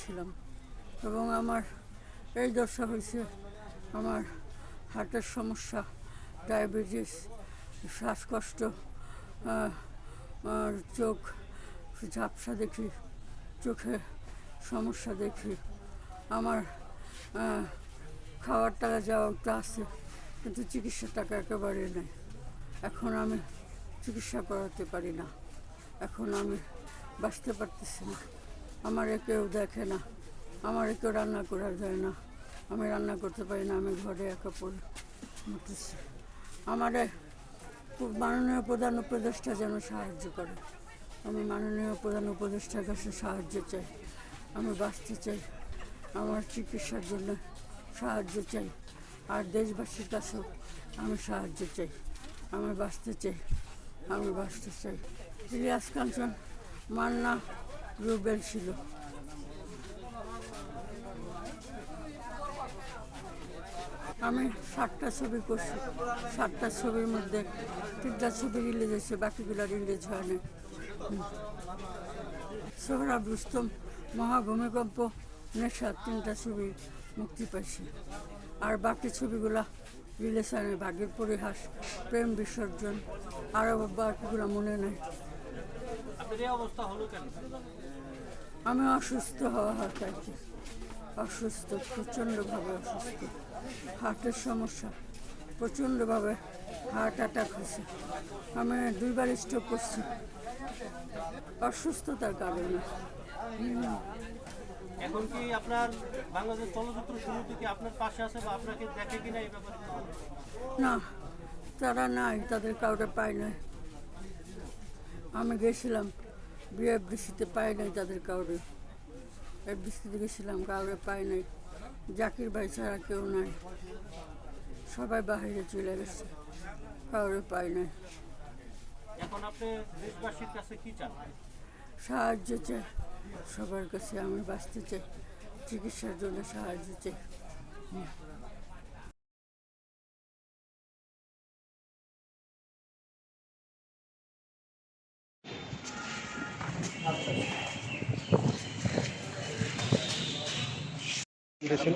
ছিলাম এবং আমার এই দশা হয়েছে আমার হার্টের সমস্যা, ডায়াবেটিস, শ্বাসকষ্ট চোখ ঝাপসা দেখি, চোখে সমস্যা দেখি। আমার খাওয়ার টাকা যাওয়াটা আছে, কিন্তু চিকিৎসার টাকা একেবারে নেই। এখন আমি চিকিৎসা করাতে পারি না। এখন আমি বাঁচতে পারতেছি না। আমার কেউ দেখে না। আমার কেউ রান্না করা যায় না। আমি রান্না করতে পারি না, আমি ঘরে একা পড়ে মরতেছি। আমারে মাননীয় প্রধান উপদেষ্টা যেন সাহায্য করে। আমি মাননীয় প্রধান উপদেষ্টার কাছে সাহায্য চাই। আমি বাঁচতে চাই। আমার চিকিৎসার জন্য সাহায্য চাই। আর দেশবাসীর কাছেও আমি সাহায্য চাই। আমি বাঁচতে চাই। আমি বাঁচতে চাই। ইলিয়াস কাঞ্চন মান্না রুবেল ছিল। আমি ষাটটা ছবি করছি। ষাটটা ছবির মধ্যে তিনটা ছবি রিলিজ হয়েছে, বাকিগুলো রিলিজ হয়নি সোহরাব রুস্তম, মহাভূমিকম্প, নেশা, তিনটা ছবি মুক্তি পাইছে। আর বাকি ছবিগুলা রিলিজ হয়নি ভাগ্যের পরিহাস, প্রেম বিসর্জন, আরও বাকিগুলো মনে নেই আপনার এই অবস্থা হলো কেন আমি অসুস্থ হওয়া হঠাৎ অসুস্থ প্রচণ্ডভাবে অসুস্থ। হার্টের সমস্যা প্রচণ্ডভাবে হার্ট অ্যাটাক হয়েছে। আমি দুইবার স্ট্রোক করছি। অসুস্থতার কারণে। এখন কি আপনার বাংলাদেশ চলচ্চিত্র সমিতি কি আপনার পাশে আছে বা আপনাকে দেখে কিনা এই ব্যাপারে? না তারা নাই তাদের কাউকে পাই নাই। আমি গেছিলাম। বিএফডিসিতে পাই নাই তাদের কাউরে। এফডিসিতে গেছিলাম কাউরে পাই নাই। জাকির ভাই ছাড়া কেউ নাই। সবাই বাইরে চলে গেছে কাউরে পাই নাই। এখন আপনি দেশবাসীর কাছে কি চান? সাহায্য চাই সবার কাছে আমি বাঁচতে চাই চিকিৎসার জন্য সাহায্য চাই। Listen.